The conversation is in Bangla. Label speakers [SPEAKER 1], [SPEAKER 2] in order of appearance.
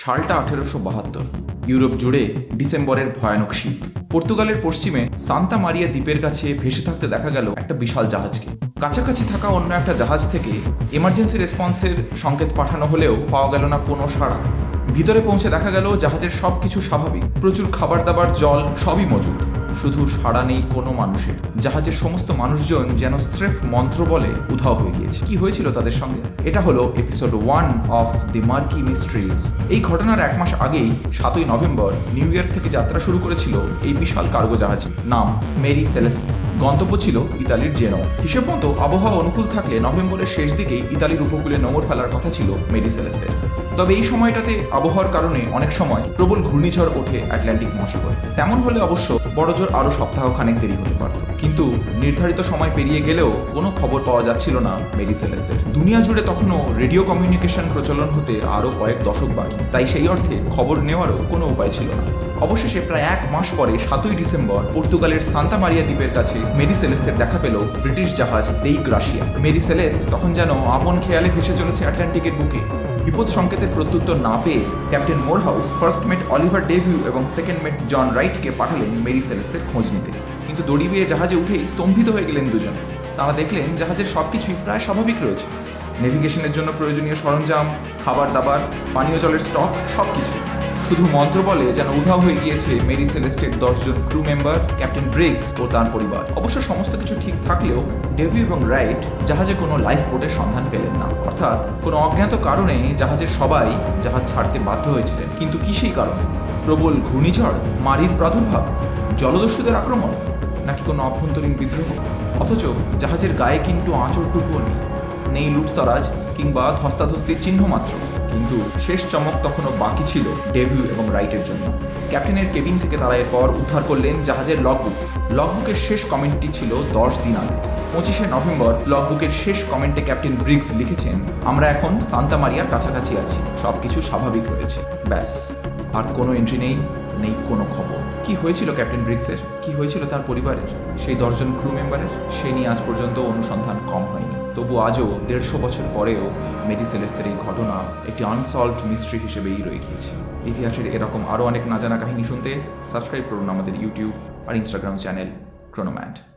[SPEAKER 1] সালটা আঠেরোশো বাহাত্তর, ইউরোপ জুড়ে ডিসেম্বরের ভয়ানক শীত। পর্তুগালের পশ্চিমে সান্তা মারিয়া দ্বীপের কাছে ভেসে থাকতে দেখা গেল একটা বিশাল জাহাজকে। কাছাকাছি থাকা অন্য একটা জাহাজ থেকে এমার্জেন্সি রেসপন্সের সংকেত পাঠানো হলেও পাওয়া গেল না কোনো সাড়া। ভিতরে পৌঁছে দেখা গেল জাহাজের সব কিছু স্বাভাবিক। প্রচুর খাবার দাবার জল, সবই মজুদ শুধু সাড়া নেই কোনো মানুষের। জাহাজের সমস্ত মানুষজন যেন স্রেফ মন্ত্র বলে উধাও হয়ে গিয়েছে। কি হয়েছিল তাদের সঙ্গে? এটা হলো episode one of the murky mysteries এই ঘটনার এক মাস আগেই সাতই নভেম্বর নিউ ইয়র্ক থেকে যাত্রা শুরু করেছিল এই বিশাল কার্গো জাহাজ। নাম মেরি সেলেস্ট। গন্তব্য ছিল ইতালির জেনো। হিসেব মতো, আবহাওয়া অনুকূল থাকলে নভেম্বরের শেষ দিকেই ইতালির উপকূলে নোঙর ফেলার কথা ছিল মেরি তবে এই সময়টাতে আবহাওয়ার কারণে অনেক সময় প্রবল ঘূর্ণিঝড় ওঠে আটলান্টিক মহাসাগরে। তেমন হলে অবশ্য বড়জোর আরও সপ্তাহখানেক দেরি হতে পারত। কিন্তু নির্ধারিত সময় পেরিয়ে গেলেও কোনো খবর পাওয়া যাচ্ছিল না মেরি সেলেস্টের দুনিয়া জুড়ে তখনও রেডিও কমিউনিকেশন প্রচলন হতে আরও কয়েক দশক বাকি। তাই সেই অর্থে খবর নেওয়ারও কোনো উপায় ছিল না। অবশেষে প্রায় এক মাস পরে সাতই ডিসেম্বর পর্তুগালের সান্তা মারিয়া দ্বীপের কাছে মেরি সেলেস্টের দেখা পেল ব্রিটিশ জাহাজ দেইক রাশিয়া। মেরি সেলেস্ট তখন যেন আপন খেয়ালে ভেসে চলেছে আটলান্টিকের বুকে। বিপদ সংকেতের প্রত্যুত্তর না পেয়ে captain Morehouse first mate Oliver Deveau এবং সেকেন্ড মেট জন রাইটকে পাঠালেন মেরি সেলেস্টের খোঁজ নিতে। কিন্তু দড়ি বেয়ে জাহাজে উঠেই স্তম্ভিত হয়ে গেলেন দুজন। তারা দেখলেন জাহাজের সব কিছুই প্রায় স্বাভাবিক রয়েছে। নেভিগেশনের জন্য প্রয়োজনীয় সরঞ্জাম, খাবার দাবার, পানীয় জলের স্টক সব কিছু শুধু মন্ত্র বলে যেন উধাও হয়ে গিয়েছে মেরি সেলেস্টের দশজন ক্রু মেম্বার, ক্যাপ্টেন ব্রিগস ও তার পরিবার। অবশ্য সমস্ত কিছু ঠিক থাকলেও ডেভি এবং রাইট জাহাজে কোনো লাইফ বোটের সন্ধান পেলেন না। অর্থাৎ কোনো অজ্ঞাত কারণে জাহাজের সবাই জাহাজ ছাড়তে বাধ্য হয়েছিলেন। কিন্তু কি সেই কারণে? প্রবল ঘূর্ণিঝড়, মারির প্রাদুর্ভাব, জলদস্যুদের আক্রমণ, নাকি কোনো অভ্যন্তরীণ বিদ্রোহ? অথচ জাহাজের গায়ে কিন্তু আঁচড়টুকুও নেই। নেই লুটতরাজ কিংবা ধস্তাধস্তির চিহ্ন মাত্র। কিন্তু শেষ চমক তখনও বাকি ছিল ডেভিউ এবং রাইটের জন্য। ক্যাপ্টেনের কেবিন থেকে তারা এরপর উদ্ধার করলেন জাহাজের লগবুক। লগবুকের শেষ কমেন্টটি ছিল দশ দিন আগে। পঁচিশে নভেম্বর লগবুকের শেষ কমেন্টে ক্যাপ্টেন ব্রিগস লিখেছেন, আমরা এখন সান্তা মারিয়ার কাছাকাছি আছি। সবকিছু স্বাভাবিক রয়েছে। ব্যাস। আর কোনো এন্ট্রি নেই নেই কোনো খবর। কি হয়েছিল ক্যাপ্টেন ব্রিক্সের কি হয়েছিল তার পরিবারের? সেই দশজন ক্রু মেম্বারের সে নিয়ে আজ পর্যন্ত অনুসন্ধান কম হয়নি। তবু আজও দেড়শো বছর পরেও মেডিসেলেস্তের এই ঘটনা একটি আনসলভড মিস্ট্রি হিসেবেই রয়ে গিয়েছে। ইতিহাসের এরকম আরও অনেক না জানা কাহিনী শুনতে সাবস্ক্রাইব করুন আমাদের ইউটিউব আর ইনস্টাগ্রাম চ্যানেল ক্রোনোম্যান্ড